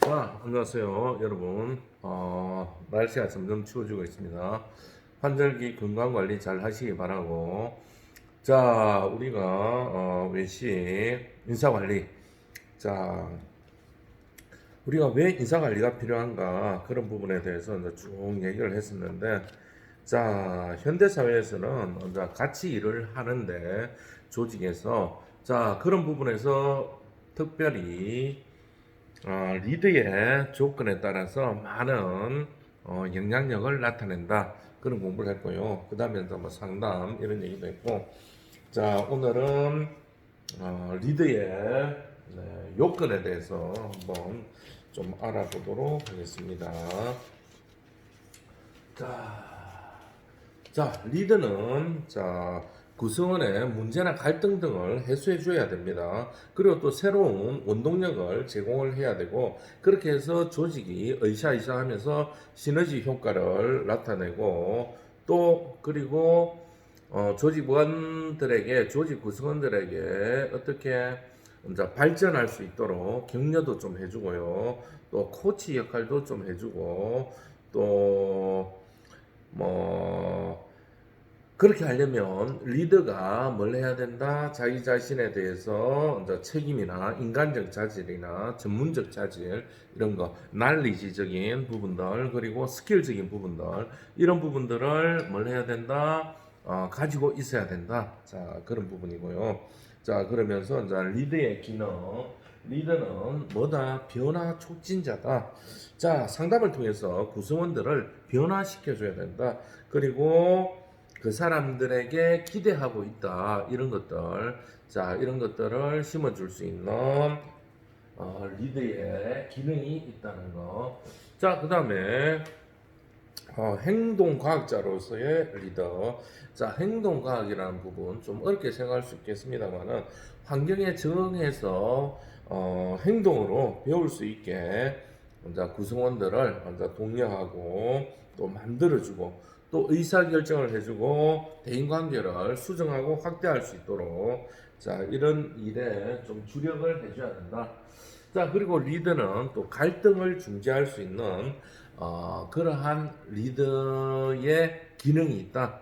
자, 안녕하세요, 여러분. 어, 날씨가 점점 추워지고 있습니다. 환절기 건강 관리 잘 하시기 바라고. 자, 우리가 어, 외식 인사 관리. 자, 우리가 왜 인사 관리가 필요한가 그런 부분에 대해서 이제 쭉 얘기를 했었는데, 자, 현대 사회에서는 이제 같이 일을 하는데 조직에서 자 그런 부분에서 특별히 어, 리드의 조건에 따라서 많은 어, 영향력을 나타낸다 그런 공부를 했고요. 그 다음에 뭐 상담 이런 얘기도 했고, 자 오늘은 어, 리드의 네, 요건에 대해서 한번 좀 알아보도록 하겠습니다. 자, 자 리드는 자 구성원의 문제나 갈등 등을 해소해 줘야 됩니다. 그리고 또 새로운 원동력을 제공을 해야 되고 그렇게 해서 조직이 의샤의샤 하면서 시너지 효과를 나타내고 또 그리고 어, 조직원들에게 조직 구성원들에게 어떻게 이제 발전할 수 있도록 격려도 좀 해주고요. 또 코치 역할도 좀 해주고 또뭐 그렇게 하려면 리더가 뭘 해야 된다? 자기 자신에 대해서 책임이나 인간적 자질이나 전문적 자질 이런 거, 난리지적인 부분들 그리고 스킬적인 부분들 이런 부분들을 뭘 해야 된다? 어, 가지고 있어야 된다. 자 그런 부분이고요. 자 그러면서 이제 리더의 기능, 리더는 뭐다? 변화 촉진자다. 자 상담을 통해서 구성원들을 변화시켜줘야 된다. 그리고 그 사람들에게 기대하고 있다. 이런 것들. 자 이런 것들을 심어줄 수 있는 어, 리드의 기능이 있다는 거 자 그 다음에 어, 행동과학자로서의 리더. 자 행동과학이라는 부분 좀 어렵게 생각할 수 있겠습니다만은 환경에 적응해서 어, 행동으로 배울 수 있게 먼저 구성원들을 먼저 독려하고 또 만들어주고 또 의사결정을 해주고 대인관계를 수정하고 확대할 수 있도록 자 이런 일에 좀 주력을 해줘야 된다. 자 그리고 리더는 또 갈등을 중재할 수 있는 어, 그러한 리더의 기능이 있다.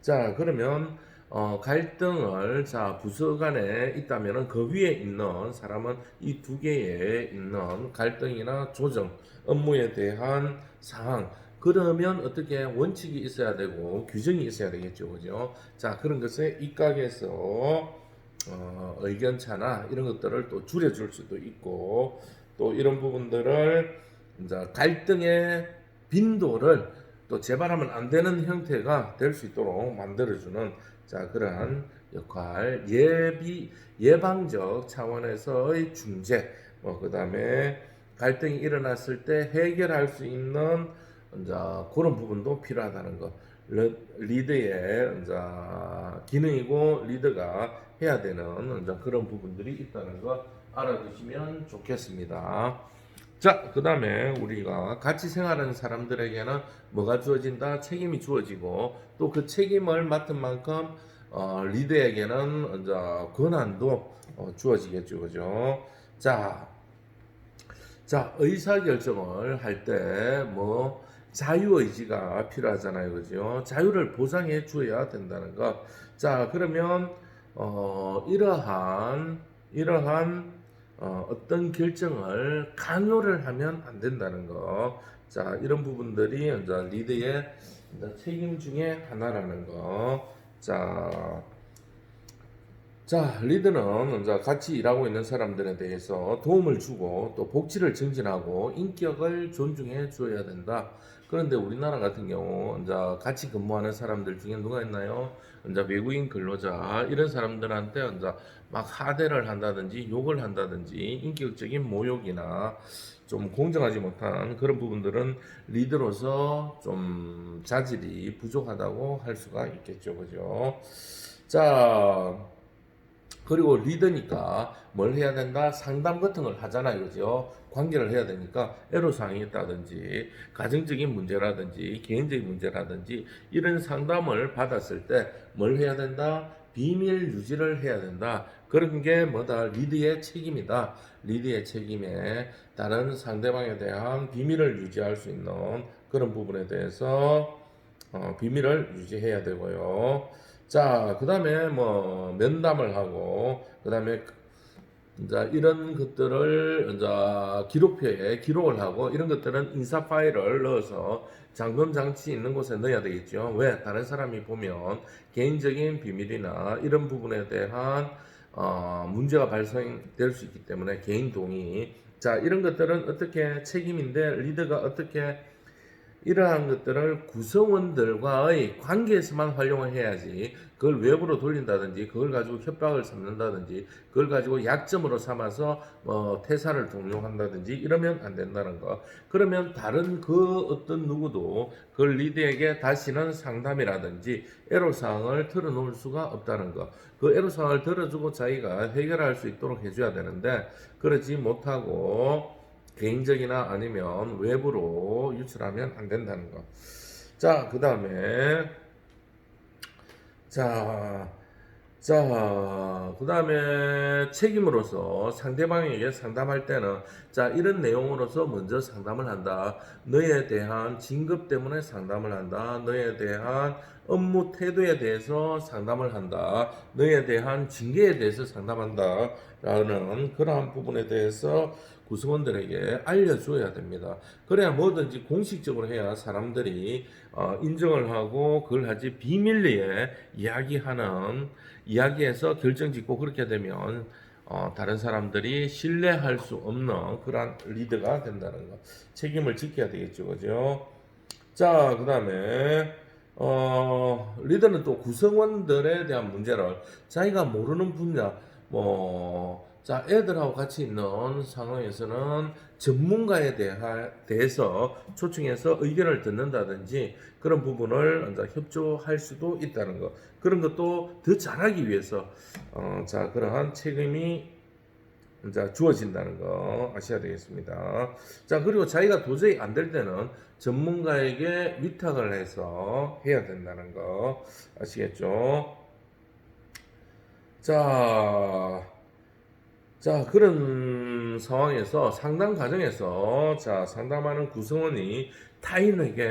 자 그러면 어, 갈등을 자 부서 간에 있다면은 그 위에 있는 사람은 이 두 개에 있는 갈등이나 조정 업무에 대한 사항 그러면 어떻게 원칙이 있어야 되고 규정이 있어야 되겠죠, 그죠? 자 그런 것에 입각해서 어, 의견 차나 이런 것들을 또 줄여줄 수도 있고 또 이런 부분들을 이제 갈등의 빈도를 또 재발하면 안 되는 형태가 될 수 있도록 만들어주는 자 그러한 역할 예비 예방적 차원에서의 중재 뭐 그다음에 갈등이 일어났을 때 해결할 수 있는 이제 그런 부분도 필요하다는 거 리- 리드의 이제 기능이고 리드가 해야 되는 이제 그런 부분들이 있다는 거 알아두시면 좋겠습니다. 자, 그 다음에 우리가 같이 생활하는 사람들에게는 뭐가 주어진다? 책임이 주어지고 또 그 책임을 맡은 만큼 어, 리드에게는 이제 권한도 어, 주어지겠죠, 그죠? 자, 자 의사 결정을 할 때 뭐 자유 의지가 필요하잖아요, 그죠? 자유를 보장해 줘야 된다는 것. 자, 그러면 어, 이러한 이러한 어, 어떤 결정을 강요를 하면 안 된다는 거. 자, 이런 부분들이 이제 리드의 책임 중에 하나라는 거. 자, 자, 리드는 이제 같이 일하고 있는 사람들에 대해서 도움을 주고 또 복지를 증진하고 인격을 존중해 줘야 된다. 그런데 우리나라 같은 경우 이제 같이 근무하는 사람들 중에 누가 있나요? 이제 외국인 근로자 이런 사람들한테 이제 막 하대를 한다든지 욕을 한다든지 인격적인 모욕이나 좀 공정하지 못한 그런 부분들은 리드로서 좀 자질이 부족하다고 할 수가 있겠죠, 그죠? 자, 그리고 리더니까 뭘 해야 된다? 상담 같은 걸 하잖아요. 그죠? 관계를 해야 되니까 애로사항이 있다든지 가정적인 문제라든지 개인적인 문제라든지 이런 상담을 받았을 때 뭘 해야 된다? 비밀 유지를 해야 된다. 그런 게 뭐다? 리드의 책임이다. 리드의 책임에 다른 상대방에 대한 비밀을 유지할 수 있는 그런 부분에 대해서 어, 비밀을 유지해야 되고요. 자, 그 다음에 뭐 면담을 하고 그 다음에 이제 이런 것들을 이제 기록표에 기록을 하고 이런 것들은 인사 파일을 넣어서 잠금 장치 있는 곳에 넣어야 되겠죠. 왜? 다른 사람이 보면 개인적인 비밀이나 이런 부분에 대한 어, 문제가 발생될 수 있기 때문에 개인 동의. 자, 이런 것들은 어떻게 책임인데 리더가 어떻게 이러한 것들을 구성원들과의 관계에서만 활용을 해야지 그걸 외부로 돌린다든지 그걸 가지고 협박을 삼는다든지 그걸 가지고 약점으로 삼아서 뭐 퇴사를 동용한다든지 이러면 안 된다는 거. 그러면 다른 그 어떤 누구도 그 리드에게 다시는 상담이라든지 애로사항을 털어놓을 수가 없다는 거그 애로사항을 들어주고 자기가 해결할 수 있도록 해줘야 되는데 그러지 못하고 개인적이나 아니면 외부로 유출하면 안 된다는 거. 자, 그 다음에, 자, 자, 그 다음에 책임으로서 상대방에게 상담할 때는, 자, 이런 내용으로서 먼저 상담을 한다. 너에 대한 진급 때문에 상담을 한다. 너에 대한 업무 태도에 대해서 상담을 한다. 너에 대한 징계에 대해서 상담한다. 라는 그러한 부분에 대해서 구성원들에게 알려줘야 됩니다. 그래야 뭐든지 공식적으로 해야 사람들이 어, 인정을 하고 그걸 하지 비밀리에 이야기하는 이야기에서 결정 짓고 그렇게 되면 어, 다른 사람들이 신뢰할 수 없는 그러한 리더가 된다는 거 책임을 지켜야 되겠죠, 그죠? 자, 그 다음에 어, 리더는 또 구성원들에 대한 문제를 자기가 모르는 분야 뭐 자, 애들하고 같이 있는 상황에서는 전문가에 대해서 초청해서 의견을 듣는다든지 그런 부분을 협조할 수도 있다는 것. 그런 것도 더 잘하기 위해서, 어, 자, 그러한 책임이 이제 주어진다는 거 아셔야 되겠습니다. 자, 그리고 자기가 도저히 안 될 때는 전문가에게 위탁을 해서 해야 된다는 거 아시겠죠? 자, 자, 그런 상황에서 상담 과정에서 자, 상담하는 구성원이 타인에게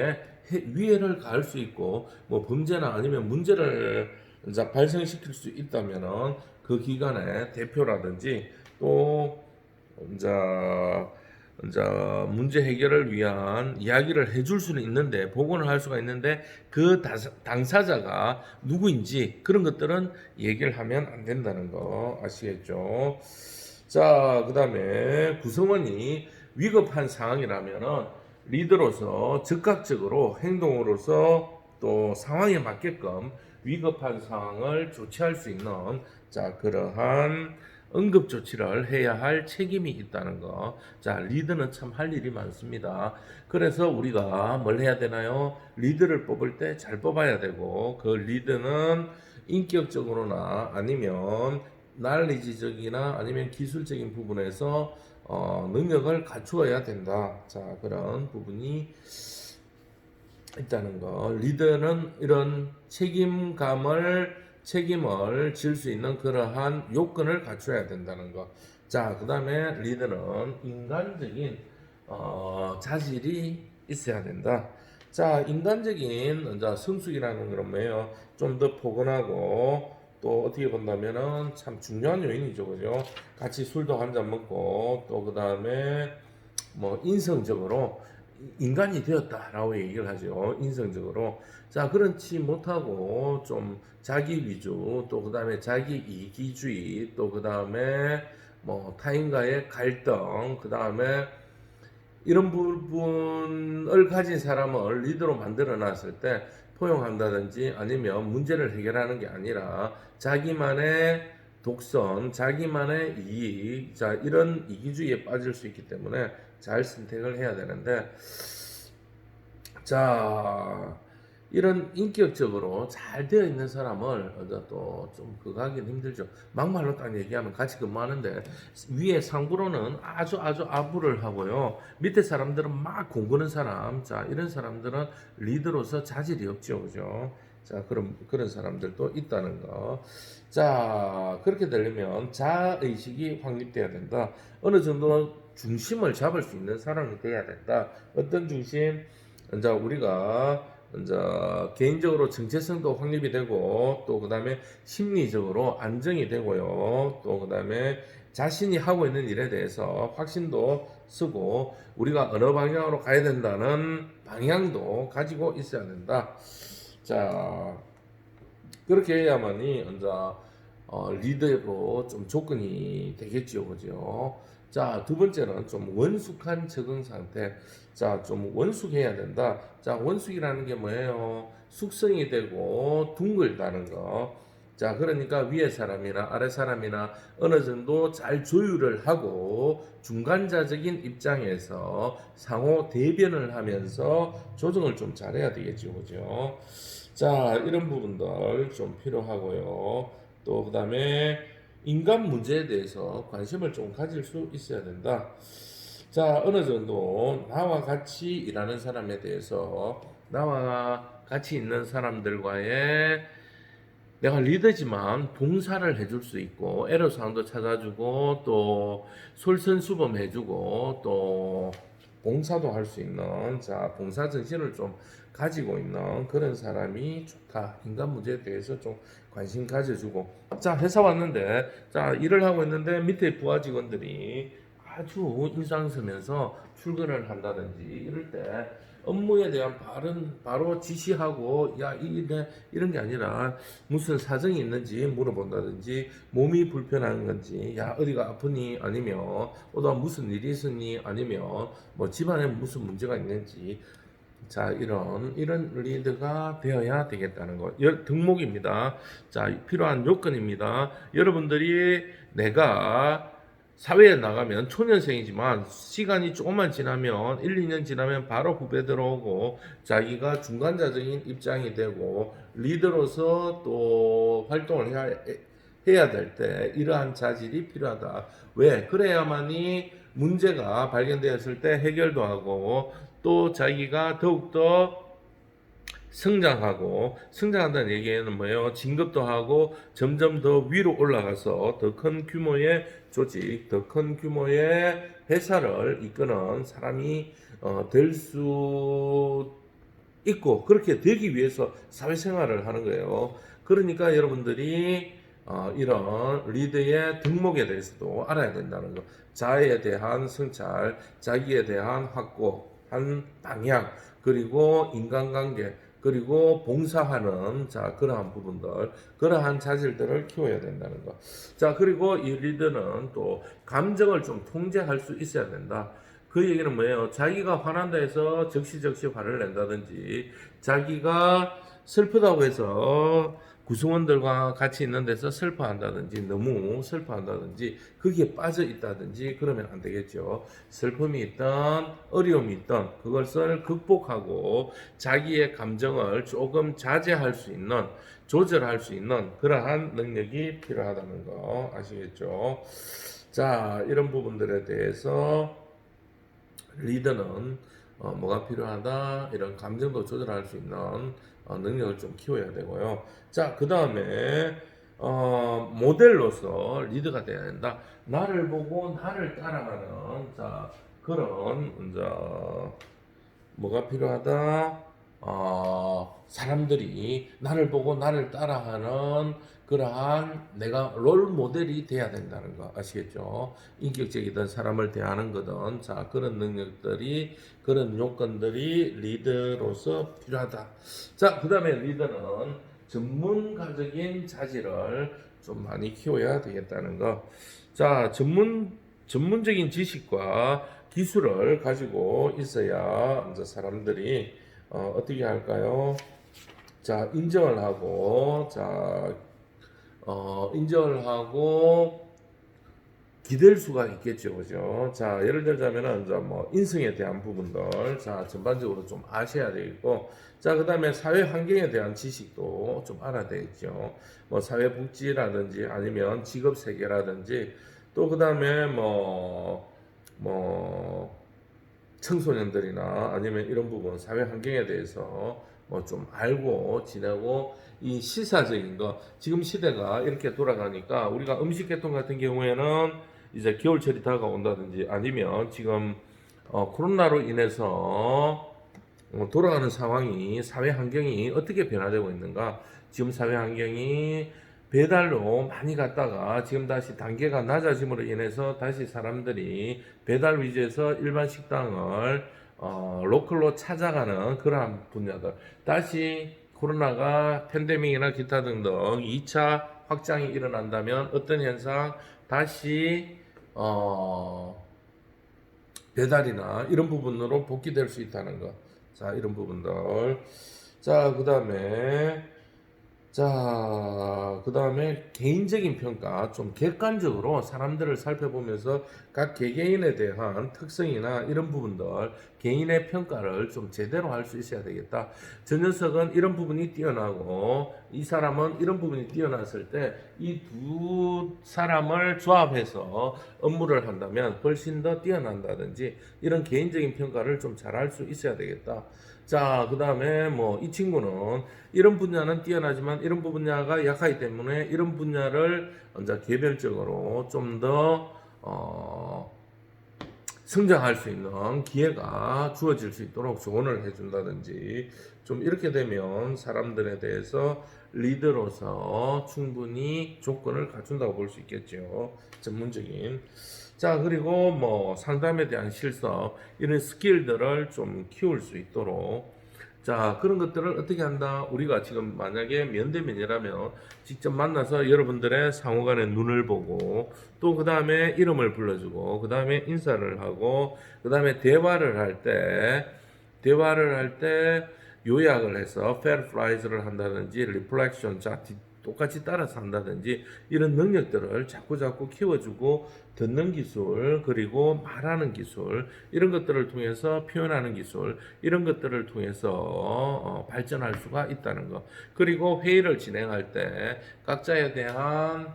해- 위해를 가할 수 있고 뭐 범죄나 아니면 문제를 이제 발생시킬 수 있다면은 그 기관의 대표라든지 또 이제 이제 문제 해결을 위한 이야기를 해줄 수는 있는데 복원을 할 수가 있는데 그 당사자가 누구인지 그런 것들은 얘기를 하면 안 된다는 거 아시겠죠? 자, 그 다음에 구성원이 위급한 상황이라면은 리더로서 즉각적으로 행동으로서 또 상황에 맞게끔 위급한 상황을 조치할 수 있는 자, 그러한 응급 조치를 해야 할 책임이 있다는 거. 자, 리더는 참 할 일이 많습니다. 그래서 우리가 뭘 해야 되나요? 리더를 뽑을 때 잘 뽑아야 되고, 그 리더는 인격적으로나 아니면 날리지적이나 아니면 기술적인 부분에서 어, 능력을 갖추어야 된다. 자, 그런 부분이 있다는 거. 리더는 이런 책임감을 책임을 질 수 있는 그러한 요건을 갖춰야 된다는 거. 자, 그 다음에 리더는 인간적인 어, 자질이 있어야 된다. 자, 인간적인 성숙이라는 건 뭐예요? 좀 더 포근하고 또 어떻게 본다면은 참 중요한 요인이죠, 그죠? 같이 술도 한 잔 먹고 또 그 다음에 뭐 인성적으로 인간이 되었다라고 얘기를 하죠. 인성적으로. 자, 그렇지 못하고 좀 자기 위주, 또 그 다음에 자기 이기주의, 또 그 다음에 뭐 타인과의 갈등, 그 다음에 이런 부분을 가진 사람을 리더로 만들어 놨을 때 포용한다든지 아니면 문제를 해결하는 게 아니라 자기만의 독선, 자기만의 이익, 자, 이런 이기주의에 빠질 수 있기 때문에 잘 선택을 해야 되는데, 자, 이런 인격적으로 잘 되어 있는 사람을 또좀 그거 하긴 힘들죠. 막말로 딱 얘기하면 같이 근무하는데 위에 상부로는 아주 아주 아부를 하고요. 밑에 사람들은 막 공부하는 사람, 자, 이런 사람들은 리더로서 자질이 없죠. 그죠? 자, 그런 그런 사람들도 있다는 거. 자, 그렇게 되려면 자의식이 확립돼야 된다. 어느 정도 중심을 잡을 수 있는 사람이 돼야 된다. 어떤 중심? 이제 우리가 이제 개인적으로 정체성도 확립이 되고 또 그다음에 심리적으로 안정이 되고요. 또 그다음에 자신이 하고 있는 일에 대해서 확신도 쓰고 우리가 어느 방향으로 가야 된다는 방향도 가지고 있어야 된다. 자, 그렇게 해야만이 이제 어, 리더로 좀 조건이 되겠지요, 그죠? 자, 두 번째는 좀 원숙한 적응 상태. 자, 좀 원숙해야 된다. 자, 원숙이라는 게 뭐예요? 숙성이 되고 둥글다는 거. 자, 그러니까 위에 사람이나 아래 사람이나 어느 정도 잘 조율을 하고 중간자적인 입장에서 상호 대변을 하면서 조정을 좀 잘해야 되겠죠, 그죠? 자, 이런 부분들 좀 필요하고요. 또 그 다음에 인간 문제에 대해서 관심을 좀 가질 수 있어야 된다. 자, 어느 정도 나와 같이 일하는 사람에 대해서 나와 같이 있는 사람들과의 내가 리더지만 봉사를 해줄 수 있고 애로사항도 찾아주고 또 솔선수범해주고 또 봉사도 할 수 있는 자 봉사 정신을 좀 가지고 있는 그런 사람이 좋다. 인간 문제에 대해서 좀 관심 가져주고. 자 회사 왔는데 자 일을 하고 있는데 밑에 부하 직원들이 아주 인상 쓰면서 출근을 한다든지 이럴 때 업무에 대한 바른 바로 지시하고 야 이게 이런 게 아니라 무슨 사정이 있는지 물어본다든지 몸이 불편한 건지 야 어디가 아프니? 아니면 어디 무슨 일이 있었니? 아니면 뭐 집안에 무슨 문제가 있는지. 자 이런 이런 리드가 되어야 되겠다는 거. 여- 등목입니다. 자 필요한 요건입니다. 여러분들이 내가 사회에 나가면 초년생이지만 시간이 조금만 지나면 1, 2년 지나면 바로 후배 들어오고 자기가 중간자적인 입장이 되고 리더로서 또 활동을 해야, 해야 될 때 이러한 자질이 필요하다. 왜? 그래야만이 문제가 발견되었을 때 해결도 하고 또 자기가 더욱더 성장하고 성장한다는 얘기는 뭐예요? 진급도 하고 점점 더 위로 올라가서 더 큰 규모의 조직, 더 큰 규모의 회사를 이끄는 사람이 어, 될수 있고 그렇게 되기 위해서 사회생활을 하는 거예요. 그러니까 여러분들이 어, 이런 리더의 등목에 대해서도 알아야 된다는 거. 자에 대한 성찰, 자기에 대한 확고한 방향, 그리고 인간관계, 그리고 봉사하는 자 그러한 부분들, 그러한 자질들을 키워야 된다는 거. 자 그리고 이 리더는 또 감정을 좀 통제할 수 있어야 된다. 그 얘기는 뭐예요? 자기가 화난다 해서 적시적시 화를 낸다든지, 자기가 슬프다고 해서 구성원들과 같이 있는 데서 슬퍼한다든지, 너무 슬퍼한다든지, 거기에 빠져 있다든지, 그러면 안 되겠죠. 슬픔이 있던, 어려움이 있던, 그것을 극복하고, 자기의 감정을 조금 자제할 수 있는, 조절할 수 있는 그러한 능력이 필요하다는 거 아시겠죠? 자, 이런 부분들에 대해서 리더는 어, 뭐가 필요하다 이런 감정도 조절할 수 있는 어, 능력을 좀 키워야 되고요. 자, 그 다음에 어, 모델로서 리더가 돼야 된다. 나를 보고 나를 따라가는 자 그런 이제 뭐가 필요하다. 어, 사람들이 나를 보고 나를 따라하는 그러한 내가 롤 모델이 돼야 된다는 거 아시겠죠? 인격적이든 사람을 대하는 거든 자 그런 능력들이 그런 요건들이 리더로서 필요하다. 자 그다음에 리더는 전문가적인 자질을 좀 많이 키워야 되겠다는 거. 자 전문 전문적인 지식과 기술을 가지고 있어야 이제 사람들이 어, 어떻게 할까요? 자 인정을 하고 자 어, 인정을 하고 기댈 수가 있겠죠, 그죠? 자, 예를 들자면은, 이제 뭐, 인성에 대한 부분들, 자, 전반적으로 좀 아셔야 되겠고, 자, 그 다음에 사회 환경에 대한 지식도 좀 알아야 되겠죠. 뭐, 사회복지라든지, 아니면 직업 세계라든지, 또 그 다음에 뭐, 뭐, 청소년들이나 아니면 이런 부분, 사회 환경에 대해서 뭐 좀 알고 지내고 이 시사적인 거 지금 시대가 이렇게 돌아가니까 우리가 음식 계통 같은 경우에는 이제 겨울철이 다가온다든지 아니면 지금 어, 코로나로 인해서 어, 돌아가는 상황이 사회 환경이 어떻게 변화되고 있는가 지금 사회 환경이 배달로 많이 갔다가 지금 다시 단계가 낮아짐으로 인해서 다시 사람들이 배달 위주에서 일반 식당을 어, 로컬로 찾아가는 그러한 분야들 다시 코로나가 팬데믹이나 기타 등등 2차 확장이 일어난다면 어떤 현상 다시 어, 배달이나 이런 부분으로 복귀될 수 있다는 것. 자, 이런 부분들. 자, 그 다음에, 자, 그 다음에 개인적인 평가, 좀 객관적으로 사람들을 살펴보면서 각 개개인에 대한 특성이나 이런 부분들, 개인의 평가를 좀 제대로 할 수 있어야 되겠다. 저 녀석은 이런 부분이 뛰어나고, 이 사람은 이런 부분이 뛰어났을 때, 이 두 사람을 조합해서 업무를 한다면 훨씬 더 뛰어난다든지, 이런 개인적인 평가를 좀 잘할 수 있어야 되겠다. 자, 그 다음에 뭐 이 친구는 이런 분야는 뛰어나지만 이런 분야가 약하기 때문에 이런 분야를 이제 개별적으로 좀더 어, 성장할 수 있는 기회가 주어질 수 있도록 조언을 해준다든지 좀 이렇게 되면 사람들에 대해서 리더로서 충분히 조건을 갖춘다고 볼 수 있겠죠. 전문적인. 자, 그리고 뭐 상담에 대한 실습, 이런 스킬들을 좀 키울 수 있도록 자, 그런 것들을 어떻게 한다? 우리가 지금 만약에 면대면이라면 직접 만나서 여러분들의 상호 간의 눈을 보고 또 그 다음에 이름을 불러주고 그 다음에 인사를 하고 그 다음에 대화를 할 때 대화를 할 때 요약을 해서 페르프라이즈를 한다든지 리플렉션 자 뒤- 똑같이 따라서 한다든지 이런 능력들을 자꾸 자꾸 키워주고 듣는 기술 그리고 말하는 기술 이런 것들을 통해서 표현하는 기술 이런 것들을 통해서 어, 발전할 수가 있다는 것 그리고 회의를 진행할 때 각자에 대한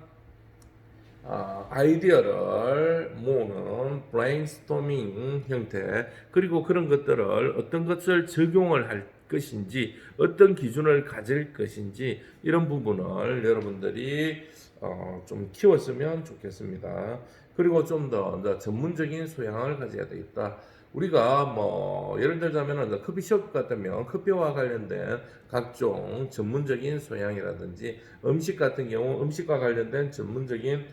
아, 아이디어를 모으는 브레인스토밍 형태 그리고 그런 것들을 어떤 것을 적용을 할 것인지 어떤 기준을 가질 것인지 이런 부분을 여러분들이 어, 좀 키웠으면 좋겠습니다. 그리고 좀 더 전문적인 소양을 가져야 되겠다. 우리가 뭐 예를 들자면 커피숍 같으면 커피와 관련된 각종 전문적인 소양이라든지 음식 같은 경우 음식과 관련된 전문적인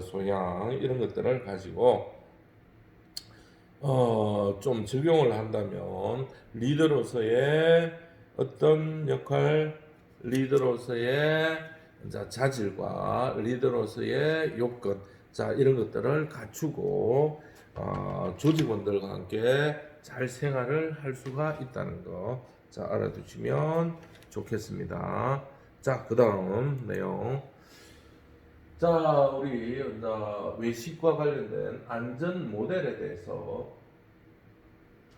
소양 이런 것들을 가지고 어, 좀 적용을 한다면 리더로서의 어떤 역할, 리더로서의 이제 자질과 리더로서의 요건, 자 이런 것들을 갖추고 어, 조직원들과 함께 잘 생활을 할 수가 있다는 거, 자 알아두시면 좋겠습니다. 자 그 다음 내용. 자, 우리 외식과 관련된 안전 모델에 대해서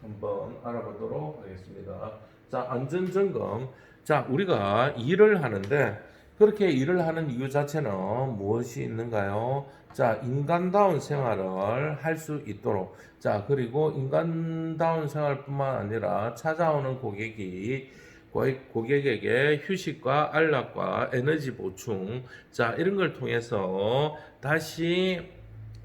한번 알아보도록 하겠습니다. 자, 안전 점검. 자, 우리가 일을 하는데 그렇게 일을 하는 이유 자체는 무엇이 있는가요? 자, 인간다운 생활을 할 수 있도록. 자, 그리고 인간다운 생활뿐만 아니라 찾아오는 고객이 고객- 고객에게 휴식과 안락과 에너지 보충, 자, 이런 걸 통해서 다시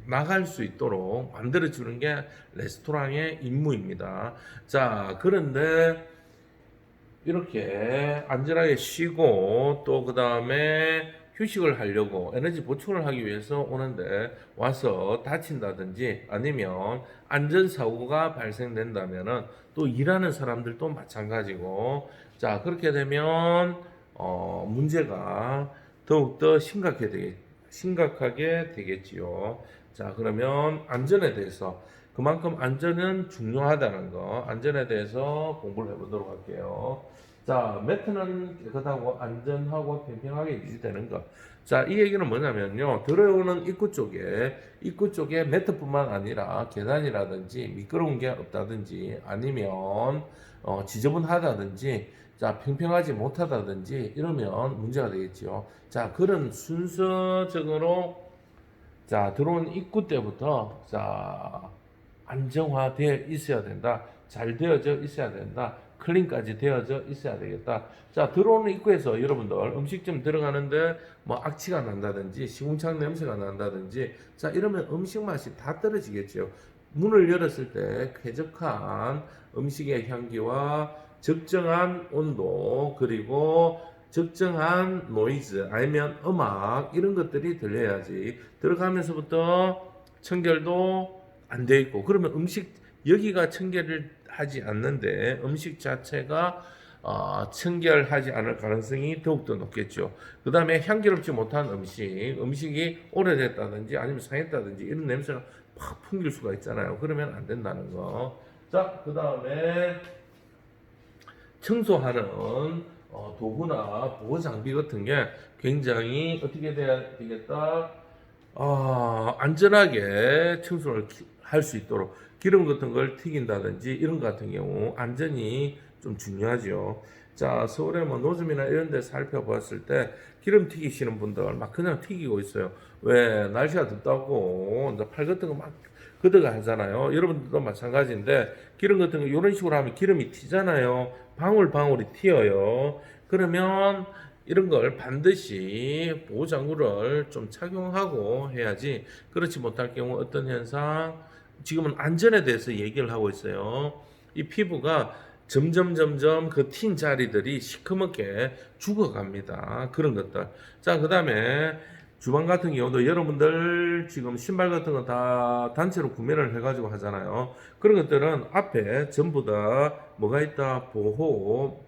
나갈 수 있도록 만들어주는 게 레스토랑의 임무입니다. 자, 그런데 이렇게 안전하게 쉬고 또 그 다음에 휴식을 하려고 에너지 보충을 하기 위해서 오는데 와서 다친다든지 아니면 안전사고가 발생된다면은 또 일하는 사람들도 마찬가지고 자 그렇게 되면 어, 문제가 더욱더 심각하게, 되겠, 심각하게 되겠지요. 자 그러면 안전에 대해서 그만큼 안전은 중요하다는 거 안전에 대해서 공부를 해보도록 할게요. 자, 매트는 깨끗하고 안전하고 평평하게 유지되는 것. 자, 이 얘기는 뭐냐면요. 들어오는 입구 쪽에, 입구 쪽에 매트뿐만 아니라 계단이라든지 미끄러운 게 없다든지 아니면, 어, 지저분하다든지, 자, 평평하지 못하다든지 이러면 문제가 되겠지요. 자, 그런 순서적으로, 자, 들어온 입구 때부터, 자, 안정화되어 있어야 된다. 잘 되어져 있어야 된다. 클린까지 되어져 있어야 되겠다. 자, 들어오는 입구에서 여러분들 음식점 들어가는데 뭐 악취가 난다든지 시궁창 냄새가 난다든지 자, 이러면 음식 맛이 다 떨어지겠죠. 문을 열었을 때 쾌적한 음식의 향기와 적정한 온도 그리고 적정한 노이즈 아니면 음악 이런 것들이 들려야지 들어가면서부터 청결도 안 돼 있고 그러면 음식 여기가 청결을 하지 않는데 음식 자체가 어, 청결하지 않을 가능성이 더욱더 높겠죠. 그 다음에 향기롭지 못한 음식, 음식이 오래됐다든지 아니면 상했다든지 이런 냄새가 팍 풍길 수가 있잖아요. 그러면 안 된다는 거. 자, 그 다음에 청소하는 어, 도구나 보호 장비 같은 게 굉장히 어떻게 돼야 되겠다? 아, 안전하게 청소를 할 수 있도록 기름 같은 걸 튀긴다든지 이런 것 같은 경우 안전이 좀 중요하죠. 자, 서울에 뭐 노점이나 이런 데 살펴봤을 때 기름 튀기시는 분들 막 그냥 튀기고 있어요. 왜? 날씨가 덥다고 이제 팔 같은 거막 걷어가 하잖아요. 여러분들도 마찬가지인데 기름 같은 거 이런 식으로 하면 기름이 튀잖아요. 방울방울이 튀어요. 그러면 이런 걸 반드시 보호장구를 좀 착용하고 해야지 그렇지 못할 경우 어떤 현상 지금은 안전에 대해서 얘기를 하고 있어요. 이 피부가 점점 점점 그 튄 자리들이 시커멓게 죽어갑니다. 그런 것들. 자, 그 다음에 주방 같은 경우도 여러분들 지금 신발 같은 거 다 단체로 구매를 해가지고 하잖아요. 그런 것들은 앞에 전부 다 뭐가 있다 보호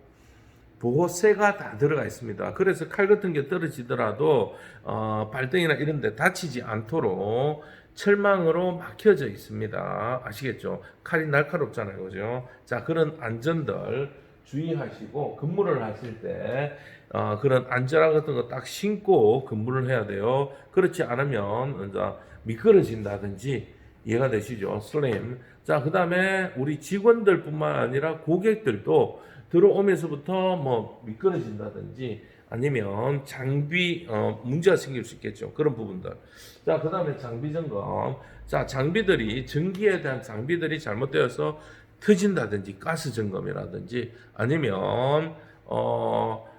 보호쇠가 다 들어가 있습니다. 그래서 칼 같은 게 떨어지더라도 어, 발등이나 이런 데 다치지 않도록 철망으로 막혀져 있습니다. 아시겠죠? 칼이 날카롭잖아요. 그죠? 자, 그런 안전들 주의하시고 근무를 하실 때 어, 그런 안전화 같은 거 딱 신고 근무를 해야 돼요. 그렇지 않으면 이제 미끄러진다든지 이해가 되시죠? 슬림. 자, 그 다음에 우리 직원들뿐만 아니라 고객들도 들어오면서부터 뭐 미끄러진다든지 아니면 장비 어, 문제가 생길 수 있겠죠. 그런 부분들. 자, 그 다음에 장비 점검. 자, 장비들이 전기에 대한 장비들이 잘못되어서 터진다든지 가스 점검이라든지 아니면 어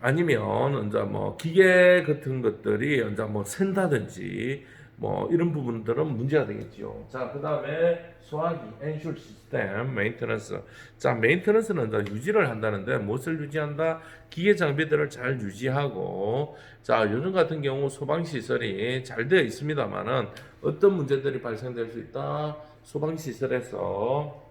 아니면 이제 뭐 기계 같은 것들이 이제 뭐 샌다든지 뭐 이런 부분들은 문제가 되겠죠. 자, 그다음에 소화기, 엔슐 시스템, 메인테넌스. 자, 메인테넌스는 이제 유지를 한다는데 무엇을 유지한다? 기계 장비들을 잘 유지하고 자, 요즘 같은 경우 소방 시설이 잘 되어 있습니다만은 어떤 문제들이 발생될 수 있다? 소방 시설에서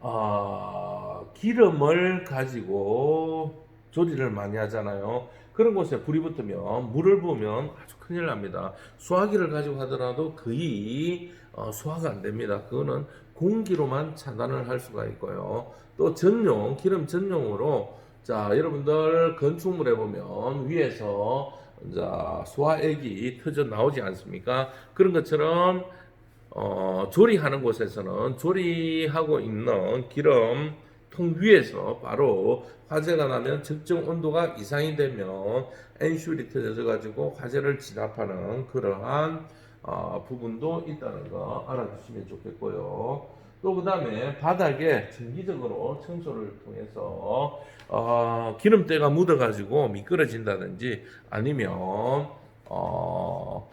아, 기름을 가지고 조리를 많이 하잖아요. 그런 곳에 불이 붙으면 물을 부으면 아주 큰일 납니다. 수화기를 가지고 하더라도 거의 어, 수화가 안 됩니다. 그거는 공기로만 차단을 할 수가 있고요. 또 전용 기름 전용으로 자 여러분들 건축물에 보면 위에서 이제 수화액이 터져 나오지 않습니까? 그런 것처럼 어, 조리하는 곳에서는 조리하고 있는 기름 통 위에서 바로 화재가 나면 적정 온도가 이상이 되면 엔슐이 터져 가지고 화재를 진압하는 그러한 어, 부분도 있다는 거 알아주시면 좋겠고요. 또 그 다음에 바닥에 정기적으로 청소를 통해서 어, 기름때가 묻어가지고 미끄러진다든지 아니면 어,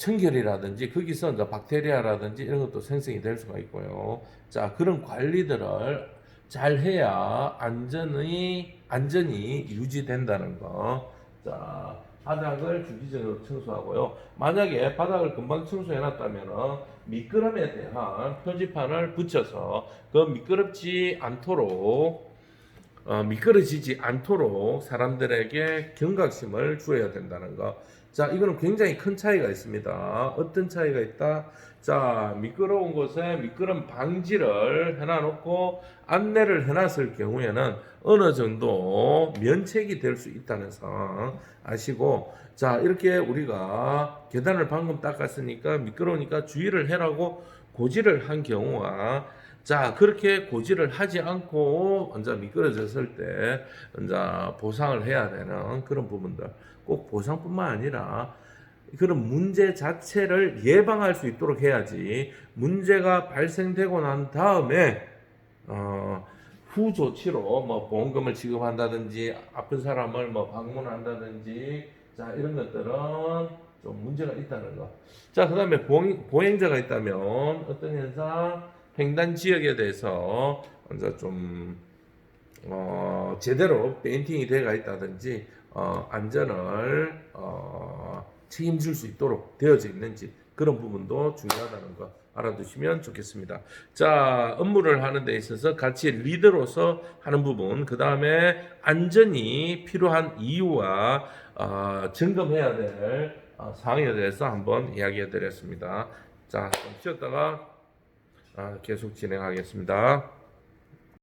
청결이라든지 거기서 이제 박테리아라든지 이런 것도 생성이 될 수가 있고요. 자 그런 관리들을 잘 해야 안전이 안전이 유지된다는 거. 자 바닥을 주기적으로 청소하고요. 만약에 바닥을 금방 청소해놨다면은 미끄럼에 대한 표지판을 붙여서 그 미끄럽지 않도록 어, 미끄러지지 않도록 사람들에게 경각심을 주어야 된다는 거. 자, 이거는 굉장히 큰 차이가 있습니다. 어떤 차이가 있다? 자, 미끄러운 곳에 미끄럼 방지를 해놔놓고 안내를 해놨을 경우에는 어느 정도 면책이 될 수 있다는 상황 아시고, 자, 이렇게 우리가 계단을 방금 닦았으니까 미끄러우니까 주의를 해라고 고지를 한 경우와 자, 그렇게 고지를 하지 않고 먼저 미끄러졌을 때 먼저 보상을 해야 되는 그런 부분들. 꼭 보상뿐만 아니라 그런 문제 자체를 예방할 수 있도록 해야지 문제가 발생되고 난 다음에 어, 후 조치로 뭐 보험금을 지급한다든지 아픈 사람을 뭐 방문한다든지 자 이런 것들은 좀 문제가 있다는 거. 자 그 다음에 보행, 보행자가 있다면 어떤 현상 횡단 지역에 대해서 먼저 좀 어, 제대로 페인팅이 되어 있다든지 어, 안전을 어, 책임질 수 있도록 되어져 있는지 그런 부분도 중요하다는 거 알아두시면 좋겠습니다. 자, 업무를 하는 데 있어서 같이 리더로서 하는 부분, 그 다음에 안전이 필요한 이유와 어, 점검해야 될 어, 사항에 대해서 한번 이야기해 드렸습니다. 자, 좀 쉬었다가 아, 계속 진행하겠습니다.